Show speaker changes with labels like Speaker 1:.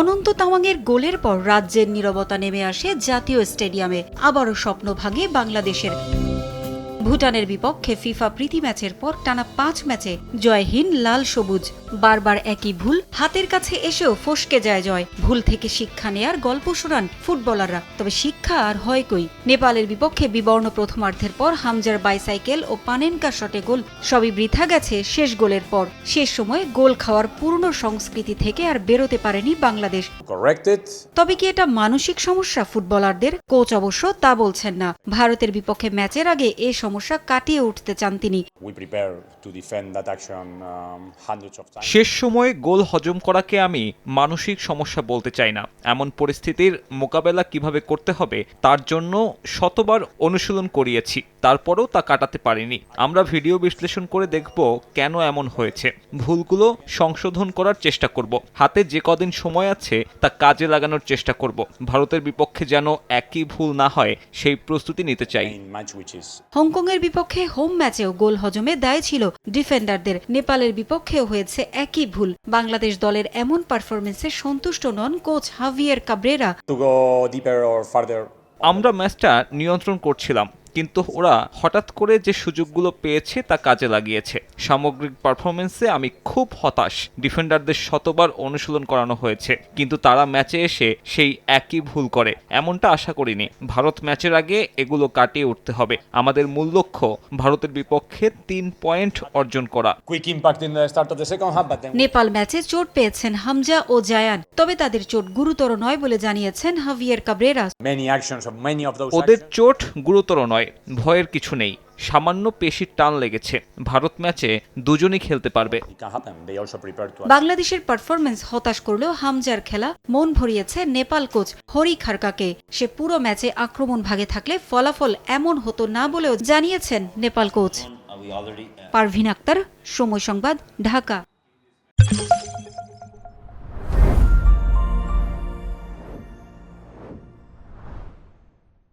Speaker 1: অনন্ত তাওয়াংয়ের গোলের পর রাজ্যের নিরবতা নেমে আসে জাতীয় স্টেডিয়ামে। আবারও স্বপ্ন ভাঙে বাংলাদেশের ভুটানের বিপক্ষে ফিফা প্রীতি ম্যাচের পর টানা পাঁচ ম্যাচে জয়হীন লাল সবুজ। বারবার একই ভুল হাতের কাছে এসেও ফসকে যায় জয়। ভুল থেকে শিক্ষা নেয়ার গল্প শোনান ফুটবলাররা। তবে শিক্ষা আর হয় কই? নেপালের বিপক্ষে বিবর্ণ প্রথমার্ধের পর হামজার বাইসাইকেল ও পানেনকা শটে গোল সবই বৃথা গেছে শেষ গোলের পর। শেষ সময়ে গোল খাওয়ার পুরনো সংস্কৃতি থেকে আর বেরোতে পারেনি বাংলাদেশ। তবে কি এটা মানসিক সমস্যা ফুটবলারদের? কোচ অবশ্য তা বলছেন না। ভারতের বিপক্ষে ম্যাচের আগে এ সমস্যা কাটিয়ে উঠতে চান তিনি।
Speaker 2: Um.
Speaker 3: শেষ সময়ে গোল হজম করাকে আমি মানসিক সমস্যা বলতে চাই না। এমন পরিস্থিতির মোকাবেলা কীভাবে করতে হবে তার জন্য শতবার অনুশীলন করিয়েছি তারপরেও তা কাটাতে পারিনি। আমরা ভিডিও বিশ্লেষণ করে দেখব কেন এমন হয়েছে। ভুলগুলো সংশোধন করার চেষ্টা করব। হাতে যে কদিন সময় আছে তা কাজে লাগানোর চেষ্টা করব। ভারতের বিপক্ষে যেন একই ভুল না হয় সেই প্রস্তুতি নিতে চাই।
Speaker 1: হংকংয়ের বিপক্ষে হোম ম্যাচেও গোল হজমে দায় ছিল ডিফেন্ডারদের। নেপালের বিপক্ষেও হয়েছে একই ভুল। বাংলাদেশ দলের এমন পারফরমেন্সে সন্তুষ্ট নন কোচ হাভিয়ার কাব্রেরা.
Speaker 3: আমরা ম্যাচটা নিয়ন্ত্রণ করছিলাম। কিন্তু ওরা হঠাৎ করে যে সুযোগগুলো পেয়েছে তা কাজে লাগিয়েছে। সামগ্রিক পারফরমেন্সে আমি খুব হতাশ। ডিফেন্ডারদের শতবার অনুশীলন করানো হয়েছে কিন্তু তারা ম্যাচে এসে সেই একই ভুল করে। এমনটা আশা করিনি। ভারত ম্যাচের আগে এগুলো কাটিয়ে উঠতে হবে। আমাদের মূল লক্ষ্য ভারতের বিপক্ষে তিন পয়েন্ট অর্জন করা।
Speaker 1: নেপাল ম্যাচে চোট পেয়েছেন হামজা ও জায়ান তবে তাদের চোট গুরুতর নয় বলে জানিয়েছেন হাভিয়ার কাব্রেরা।
Speaker 3: ওদের চোট গুরুতর নয়। ভয়ের কিছু নেই। সামান্য পেশির টান লেগেছে। ভারত ম্যাচে দুজনই খেলতে পারবে।
Speaker 1: বাংলাদেশের পারফরমেন্স হতাশ করলেও হামজার খেলা মন ভরিয়েছে নেপাল কোচ হরি খারকাকে। সে পুরো ম্যাচে আক্রমণ ভাগে থাকলে ফলাফল এমন হতো না বলেও জানিয়েছেন নেপাল কোচ। পারভিন আক্তার, সময় সংবাদ, ঢাকা।